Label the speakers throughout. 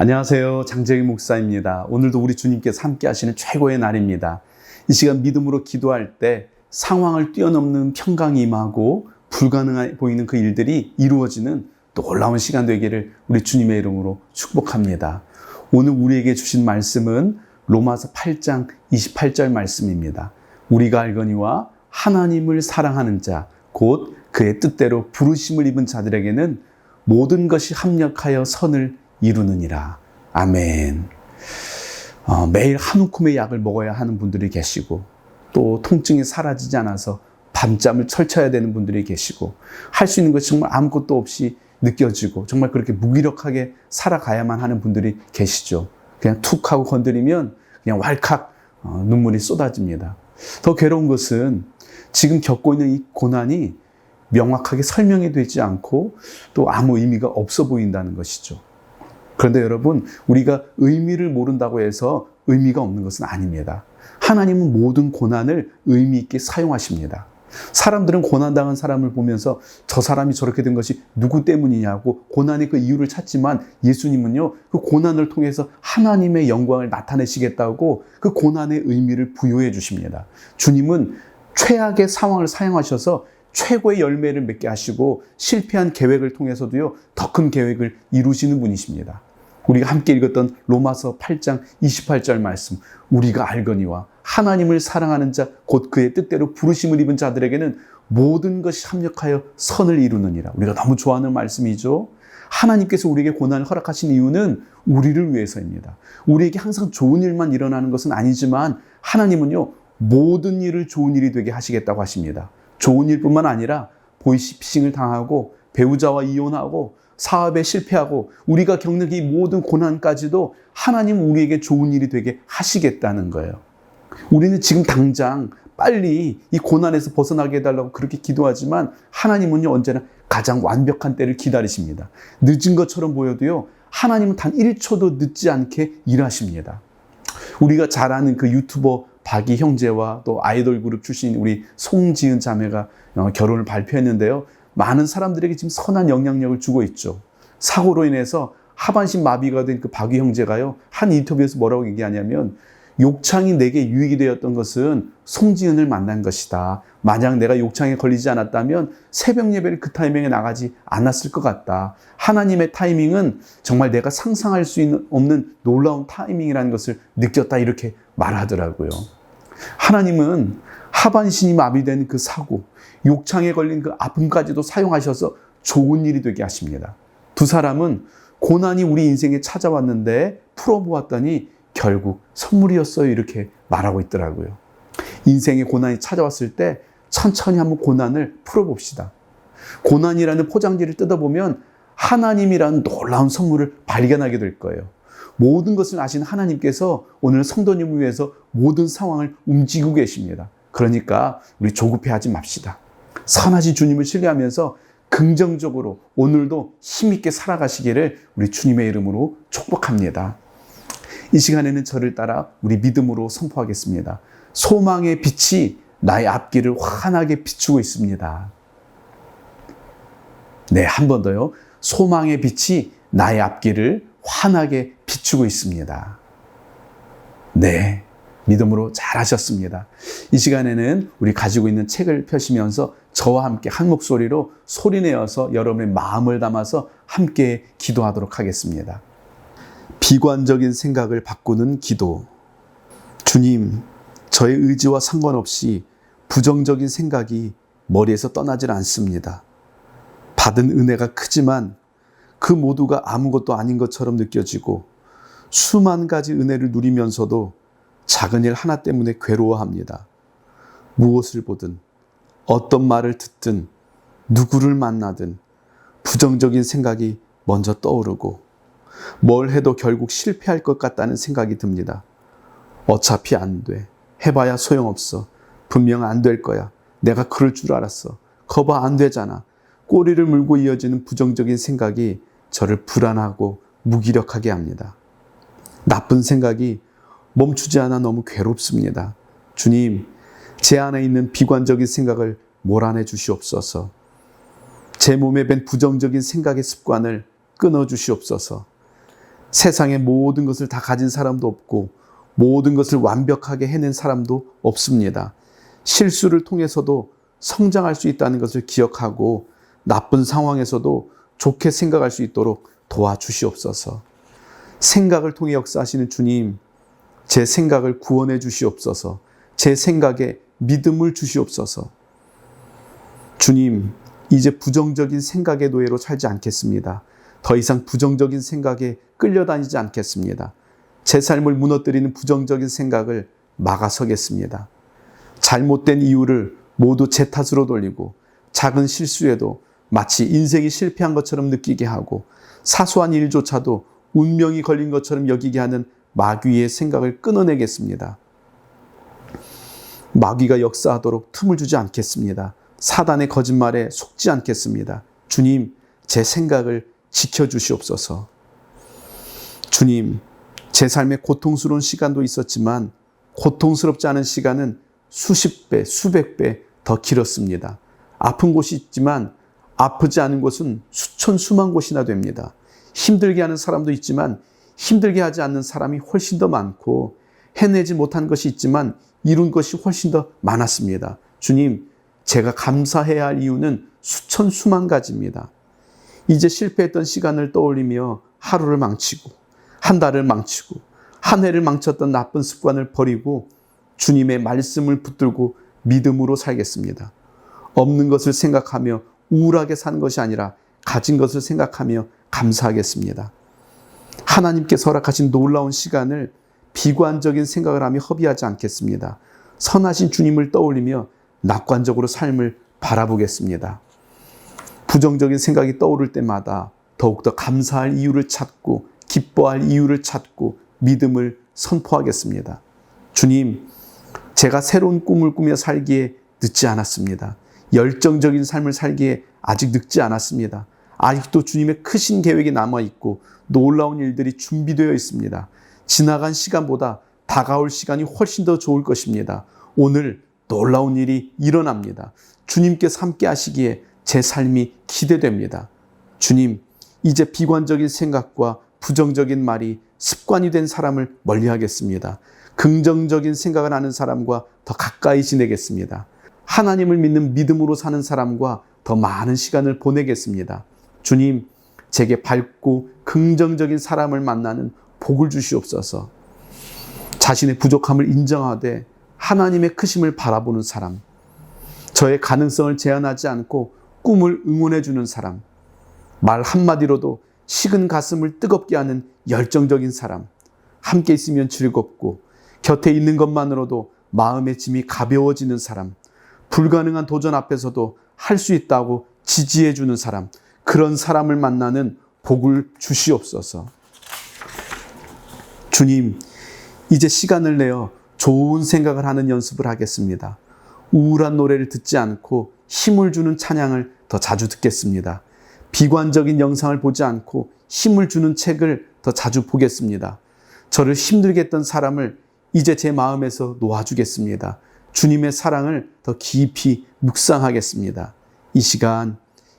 Speaker 1: 안녕하세요. 장재희 목사입니다. 오늘도 우리 주님께서 함께 하시는 최고의 날입니다. 이 시간 믿음으로 기도할 때 상황을 뛰어넘는 평강이 임하고 불가능해 보이는 그 일들이 이루어지는 놀라운 시간 되기를 우리 주님의 이름으로 축복합니다. 오늘 우리에게 주신 말씀은 로마서 8장 28절 말씀입니다. 우리가 알거니와 하나님을 사랑하는 자, 곧 그의 뜻대로 부르심을 입은 자들에게는 모든 것이 합력하여 선을 이루느니라. 아멘. 어, 매일 한 움큼의 약을 먹어야 하는 분들이 계시고, 또 통증이 사라지지 않아서 밤잠을 철쳐야 되는 분들이 계시고, 할 수 있는 것이 정말 아무것도 없이 느껴지고, 정말 그렇게 무기력하게 살아가야만 하는 분들이 계시죠. 그냥 툭 하고 건드리면 그냥 왈칵 어, 눈물이 쏟아집니다. 더 괴로운 것은 지금 겪고 있는 이 고난이 명확하게 설명이 되지 않고 또 아무 의미가 없어 보인다는 것이죠. 그런데 여러분, 우리가 의미를 모른다고 해서 의미가 없는 것은 아닙니다. 하나님은 모든 고난을 의미 있게 사용하십니다. 사람들은 고난당한 사람을 보면서 저 사람이 저렇게 된 것이 누구 때문이냐고 고난의 그 이유를 찾지만 예수님은요, 그 고난을 통해서 하나님의 영광을 나타내시겠다고 그 고난의 의미를 부여해 주십니다. 주님은 최악의 상황을 사용하셔서 최고의 열매를 맺게 하시고 실패한 계획을 통해서도요, 더 큰 계획을 이루시는 분이십니다. 우리가 함께 읽었던 로마서 8장 28절 말씀, 우리가 알거니와 하나님을 사랑하는 자, 곧 그의 뜻대로 부르심을 입은 자들에게는 모든 것이 합력하여 선을 이루느니라. 우리가 너무 좋아하는 말씀이죠. 하나님께서 우리에게 고난을 허락하신 이유는 우리를 위해서입니다. 우리에게 항상 좋은 일만 일어나는 것은 아니지만 하나님은요, 모든 일을 좋은 일이 되게 하시겠다고 하십니다. 좋은 일뿐만 아니라 보이시피싱을 당하고 배우자와 이혼하고 사업에 실패하고 우리가 겪는 이 모든 고난까지도 하나님 우리에게 좋은 일이 되게 하시겠다는 거예요. 우리는 지금 당장 빨리 이 고난에서 벗어나게 해달라고 그렇게 기도하지만 하나님은요 언제나 가장 완벽한 때를 기다리십니다. 늦은 것처럼 보여도요 하나님은 단 1초도 늦지 않게 일하십니다. 우리가 잘 아는 그 유튜버 박이 형제와 또 아이돌 그룹 출신 우리 송지은 자매가 어, 결혼을 발표했는데요. 많은 사람들에게 지금 선한 영향력을 주고 있죠. 사고로 인해서 하반신 마비가 된 그 박이 형제가요. 한 인터뷰에서 뭐라고 얘기하냐면 욕창이 내게 유익이 되었던 것은 송지은을 만난 것이다. 만약 내가 욕창에 걸리지 않았다면 새벽 예배를 그 타이밍에 나가지 않았을 것 같다. 하나님의 타이밍은 정말 내가 상상할 수 있는, 없는 놀라운 타이밍이라는 것을 느꼈다. 이렇게 말하더라고요. 하나님은 하반신이 마비된 그 사고, 욕창에 걸린 그 아픔까지도 사용하셔서 좋은 일이 되게 하십니다. 두 사람은 고난이 우리 인생에 찾아왔는데 풀어보았더니 결국 선물이었어요. 이렇게 말하고 있더라고요. 인생의 고난이 찾아왔을 때 천천히 한번 고난을 풀어봅시다. 고난이라는 포장지를 뜯어보면 하나님이라는 놀라운 선물을 발견하게 될 거예요. 모든 것을 아신 하나님께서 오늘 성도님을 위해서 모든 상황을 움직이고 계십니다. 그러니까 우리 조급해하지 맙시다. 선하신 주님을 신뢰하면서 긍정적으로 오늘도 힘있게 살아가시기를 우리 주님의 이름으로 축복합니다. 이 시간에는 저를 따라 우리 믿음으로 선포하겠습니다. 소망의 빛이 나의 앞길을 환하게 비추고 있습니다. 네, 한 번 더요. 소망의 빛이 나의 앞길을 환하게 비추고 있습니다. 네, 믿음으로 잘 하셨습니다. 이 시간에는 우리 가지고 있는 책을 펴시면서 저와 함께 한 목소리로 소리내어서 여러분의 마음을 담아서 함께 기도하도록 하겠습니다. 비관적인 생각을 바꾸는 기도. 주님, 저의 의지와 상관없이 부정적인 생각이 머리에서 떠나질 않습니다. 받은 은혜가 크지만 그 모두가 아무것도 아닌 것처럼 느껴지고 수만 가지 은혜를 누리면서도 작은 일 하나 때문에 괴로워합니다. 무엇을 보든 어떤 말을 듣든 누구를 만나든 부정적인 생각이 먼저 떠오르고 뭘 해도 결국 실패할 것 같다는 생각이 듭니다. 어차피 안 돼. 해봐야 소용없어. 분명 안 될 거야. 내가 그럴 줄 알았어. 거봐 안 되잖아. 꼬리를 물고 이어지는 부정적인 생각이 저를 불안하고 무기력하게 합니다. 나쁜 생각이 멈추지 않아 너무 괴롭습니다. 주님, 제 안에 있는 비관적인 생각을 몰아내 주시옵소서. 제 몸에 밴 부정적인 생각의 습관을 끊어 주시옵소서. 세상의 모든 것을 다 가진 사람도 없고 모든 것을 완벽하게 해낸 사람도 없습니다. 실수를 통해서도 성장할 수 있다는 것을 기억하고 나쁜 상황에서도 좋게 생각할 수 있도록 도와주시옵소서. 생각을 통해 역사하시는 주님, 제 생각을 구원해 주시옵소서. 제 생각에 믿음을 주시옵소서. 주님, 이제 부정적인 생각의 노예로 살지 않겠습니다. 더 이상 부정적인 생각에 끌려다니지 않겠습니다. 제 삶을 무너뜨리는 부정적인 생각을 막아서겠습니다. 잘못된 이유를 모두 제 탓으로 돌리고 작은 실수에도 마치 인생이 실패한 것처럼 느끼게 하고 사소한 일조차도 운명이 걸린 것처럼 여기게 하는 마귀의 생각을 끊어내겠습니다. 마귀가 역사하도록 틈을 주지 않겠습니다. 사단의 거짓말에 속지 않겠습니다. 주님, 제 생각을 지켜주시옵소서. 주님, 제 삶에 고통스러운 시간도 있었지만 고통스럽지 않은 시간은 수십 배, 수백 배 더 길었습니다. 아픈 곳이 있지만 아프지 않은 곳은 수천, 수만 곳이나 됩니다. 힘들게 하는 사람도 있지만 힘들게 하지 않는 사람이 훨씬 더 많고 해내지 못한 것이 있지만 이룬 것이 훨씬 더 많았습니다. 주님, 제가 감사해야 할 이유는 수천, 수만 가지입니다. 이제 실패했던 시간을 떠올리며 하루를 망치고 한 달을 망치고 한 해를 망쳤던 나쁜 습관을 버리고 주님의 말씀을 붙들고 믿음으로 살겠습니다. 없는 것을 생각하며 우울하게 사는 것이 아니라 가진 것을 생각하며 감사하겠습니다. 하나님께 서락하신 놀라운 시간을 비관적인 생각을 하며 허비하지 않겠습니다. 선하신 주님을 떠올리며 낙관적으로 삶을 바라보겠습니다. 부정적인 생각이 떠오를 때마다 더욱더 감사할 이유를 찾고 기뻐할 이유를 찾고 믿음을 선포하겠습니다. 주님, 제가 새로운 꿈을 꾸며 살기에 늦지 않았습니다. 열정적인 삶을 살기에 아직 늦지 않았습니다. 아직도 주님의 크신 계획이 남아 있고 놀라운 일들이 준비되어 있습니다. 지나간 시간보다 다가올 시간이 훨씬 더 좋을 것입니다. 오늘 놀라운 일이 일어납니다. 주님께서 함께 하시기에 제 삶이 기대됩니다. 주님, 이제 비관적인 생각과 부정적인 말이 습관이 된 사람을 멀리 하겠습니다. 긍정적인 생각을 하는 사람과 더 가까이 지내겠습니다. 하나님을 믿는 믿음으로 사는 사람과 더 많은 시간을 보내겠습니다. 주님, 제게 밝고 긍정적인 사람을 만나는 복을 주시옵소서. 자신의 부족함을 인정하되 하나님의 크심을 바라보는 사람, 저의 가능성을 제한하지 않고 꿈을 응원해 주는 사람, 말 한마디로도 식은 가슴을 뜨겁게 하는 열정적인 사람, 함께 있으면 즐겁고 곁에 있는 것만으로도 마음의 짐이 가벼워지는 사람, 불가능한 도전 앞에서도 할 수 있다고 지지해 주는 사람, 그런 사람을 만나는 복을 주시옵소서. 주님, 이제 시간을 내어 좋은 생각을 하는 연습을 하겠습니다. 우울한 노래를 듣지 않고 힘을 주는 찬양을 더 자주 듣겠습니다. 비관적인 영상을 보지 않고 힘을 주는 책을 더 자주 보겠습니다. 저를 힘들게 했던 사람을 이제 제 마음에서 놓아주겠습니다. 주님의 사랑을 더 깊이 묵상하겠습니다. 이 시간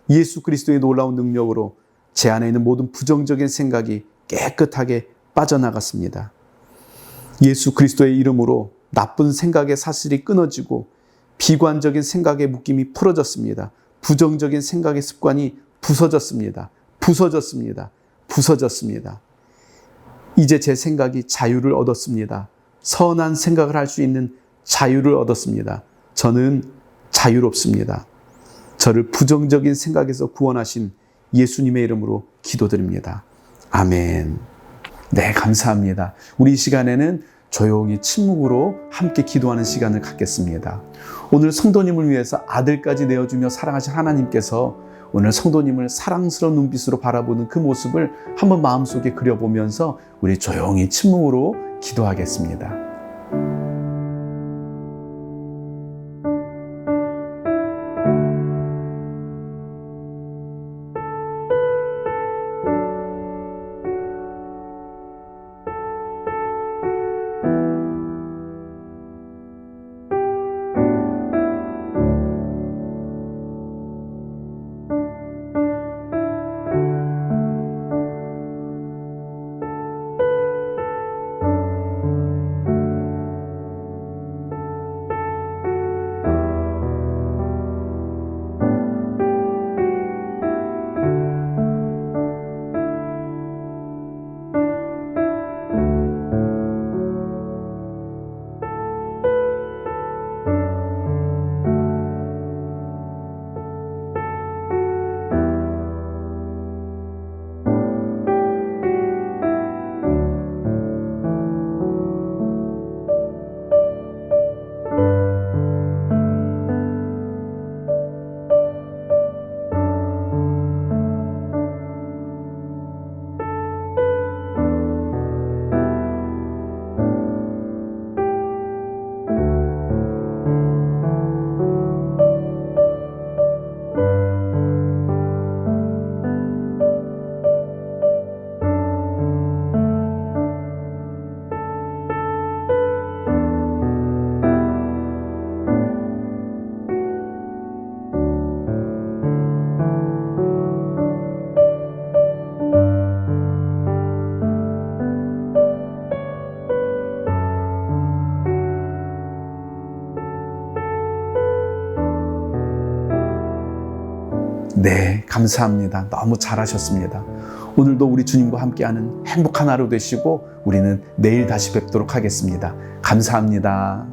Speaker 1: 예수 그리스도의 놀라운 능력으로 제 안에 있는 모든 부정적인 생각이 깨끗하게 빠져나갔습니다. 예수 그리스도의 이름으로 나쁜 생각의 사슬이 끊어지고 비관적인 생각의 묶임이 풀어졌습니다. 부정적인 생각의 습관이 부서졌습니다. 부서졌습니다. 부서졌습니다. 이제 제 생각이 자유를 얻었습니다. 선한 생각을 할 수 있는 자유를 얻었습니다. 저는 자유롭습니다. 저를 부정적인 생각에서 구원하신 예수님의 이름으로 기도드립니다. 아멘. 네, 감사합니다. 우리 이 시간에는 조용히 침묵으로 함께 기도하는 시간을 갖겠습니다. 오늘 성도님을 위해서 아들까지 내어주며 사랑하신 하나님께서 오늘 성도님을 사랑스러운 눈빛으로 바라보는 그 모습을 한번 마음속에 그려보면서 우리 조용히 침묵으로 기도하겠습니다. 네, 감사합니다. 너무 잘하셨습니다. 오늘도 우리 주님과 함께하는 행복한 하루 되시고 우리는 내일 다시 뵙도록 하겠습니다. 감사합니다.